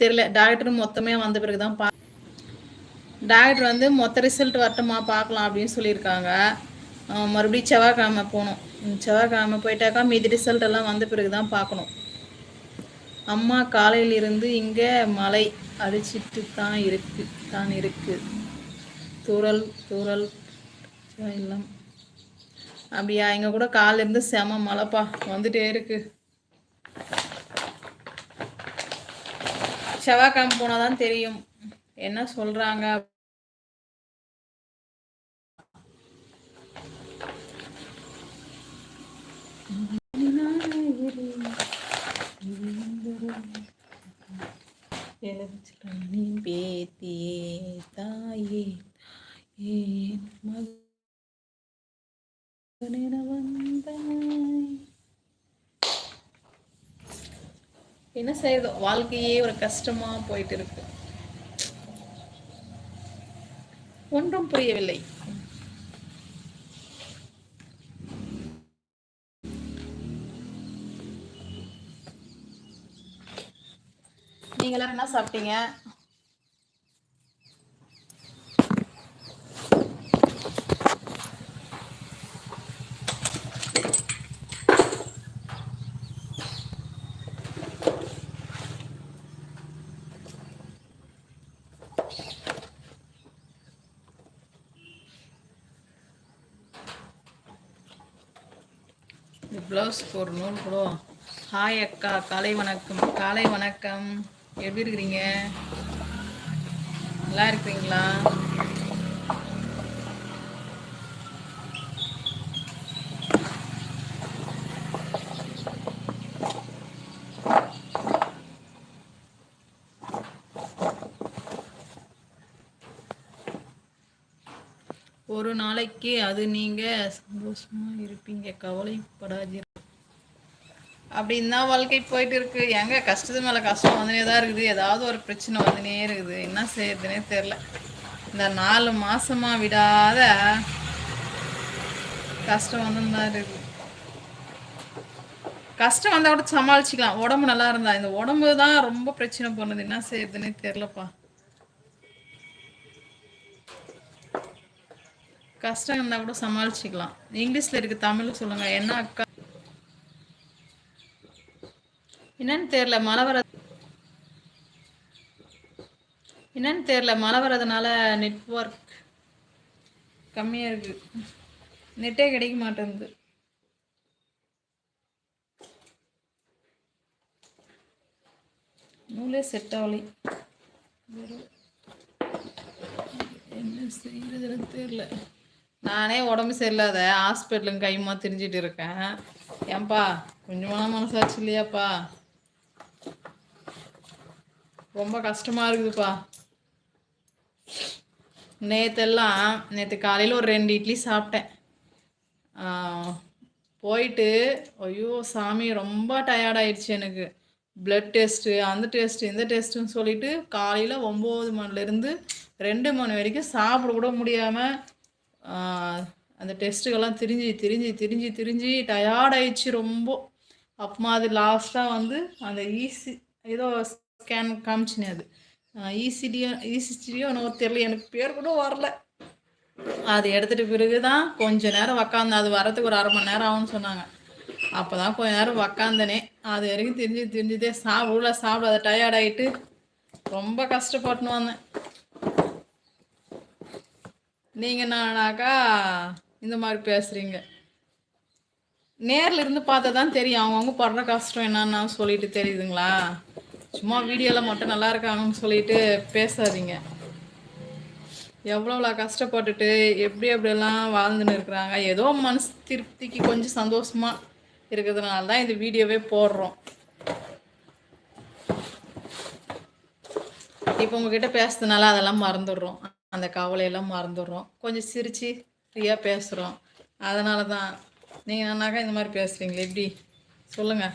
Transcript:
தெரியல. டாக்டர் மொத்தமே வந்த பிறகு தான் பா டாக்டர் வந்து மொத்த ரிசல்ட் வரட்டுமா பார்க்கலாம் அப்படின்னு சொல்லியிருக்காங்க. மறுபடியும் செவ்வாய்க்கிழமை போகணும். செவ்வாய்க்கிழமை போயிட்டாக்கா மீதி ரிசல்ட் எல்லாம் வந்த பிறகு தான் பார்க்கணும். அம்மா காலையில இருந்து இங்கே மழை அடிச்சிட்டு தான் இருக்கு தான் இருக்கு. தூரல் தூரல் இல்லம் அப்படியா இங்கே கூட காலையில இருந்து செம மழைப்பா வந்துட்டே இருக்கு. செவ்வாய்க்கிழமை போனால் தான் தெரியும். என்ன சொல்கிறாங்க நீ பேத்தியே தாயே. என்ன செய்யுது? வாழ்க்கையே ஒரு கஷ்டமா போயிட்டு இருக்கு ஒன்றும் புரியவில்லை. நீங்க எல்லாரும் என்ன சாப்பிட்டீங்க? ப்ளவுஸ்க்கு ஒரு நூல் கூட. ஹாய் அக்கா காலை வணக்கம். காலை வணக்கம். எப்படி இருக்கிறீங்க? நல்லா இருக்கிறீங்களா? ஒரு நாளைக்கு அது நீங்க சந்தோஷமா இருப்பீங்க கவலைப்படாதீங்க. அப்படின்னு தான் வாழ்க்கை போயிட்டு இருக்கு. எங்க கஷ்டத்து மேல கஷ்டம் வந்துனே தான் இருக்குது. ஏதாவது ஒரு பிரச்சனை வந்துனே இருக்குது. என்ன செய்யறதுனே தெரில இந்த நாலு மாசமா விடாத கஷ்டம் வந்து தான் இருக்குது. கஷ்டம் வந்தா கூட சமாளிச்சுக்கலாம். உடம்பு நல்லா இருந்தா. இந்த உடம்பு தான் ரொம்ப பிரச்சனை பண்ணுது. என்ன செய்யறதுனே தெரிலப்பா கஷ்டம் இருந்தா கூட சமாளிச்சுக்கலாம். இங்கிலீஷ்ல இருக்கு தமிழ் சொல்லுங்க. என்ன அக்கா? என்னன்னு தெரியல மழை வர என்னன்னு தெரியல மழை வர்றதுனால நெட்வொர்க் கம்மியா இருக்கு. நெட்டே கிடைக்க மாட்டேங்குது. நூலே செட் ஆகலை. வெறும் என்ன செய்யறதுன்னு தெரியல. நானே உடம்பு சரியில்லாத ஹாஸ்பிட்டலுங்க கைமா திரிஞ்சிட்டு இருக்கேன். ஏன்பா கொஞ்சமான மனசாச்சு இல்லையாப்பா? ரொம்ப கஷ்டமா இருக்குதுப்பா. நேத்தெல்லாம் நேற்று காலையில் ஒரு ரெண்டு இட்லி சாப்பிட்டேன். போயிட்டு ஐயோ சாமி ரொம்ப டயர்டாயிடுச்சு எனக்கு. பிளட் டெஸ்ட்டு அந்த டெஸ்ட்டு இந்த டெஸ்ட்டுன்னு சொல்லிட்டு காலையில் ஒம்பது மணிலேருந்து ரெண்டு மணி வரைக்கும் சாப்பிட கூட முடியாமல் அந்த டெஸ்ட்டுக்கெல்லாம் திரிஞ்சு திரிஞ்சு திரிஞ்சு திரிஞ்சு டயர்ட் ஆயிடுச்சு ரொம்ப. அப்புறமா அது லாஸ்ட்டாக வந்து அந்த ஈசி ஏதோ ஸ்கேன் காமிச்சினே அது. ஈசிடியோ ஈசிடியோ என்னவோ தெரியல. எனக்கு பேர் கூட வரல. அது எடுத்துகிட்டு பிறகு தான் கொஞ்ச நேரம் உக்காந்து அது வரதுக்கு ஒரு அரை மணி நேரம் ஆகும்னு சொன்னாங்க. அப்போ தான் கொஞ்ச நேரம் உக்காந்தனே. அது வரைக்கும் தெரிஞ்சு தெரிஞ்சுதே சாப்பிடல சாப்பிடாத டயர்ட் ஆகிட்டு ரொம்ப கஷ்டப்பட்டுன்னு வந்தேன். நீங்கள் நானாக்கா இந்த மாதிரி பேசுகிறீங்க நேரில் இருந்து பார்த்தா தான் தெரியும். அவங்கவுங்க படுற கஷ்டம் என்னன்னு சொல்லிட்டு தெரியுதுங்களா? சும்மா வீடியோவில் மட்டும் நல்லா இருக்காங்கன்னு சொல்லிட்டு பேசாதீங்க. எவ்வளோ கஷ்டப்பட்டுட்டு எப்படி எப்படியெல்லாம் வாழ்ந்துன்னு இருக்கிறாங்க. ஏதோ மனசு திருப்திக்கு கொஞ்சம் சந்தோஷமா இருக்கிறதுனால தான் இந்த வீடியோவே போடுறோம். இப்போ உங்ககிட்ட பேசுறதுனால அதெல்லாம் மறந்துடுறோம். அந்த கவலையெல்லாம் மறந்துடுறோம். கொஞ்சம் சிரித்து ஃப்ரீயாக பேசுகிறோம் அதனால தான் நீங்கள் நன்னாக்கா இந்த மாதிரி பேசுகிறீங்களே எப்படி? சொல்லுங்கள்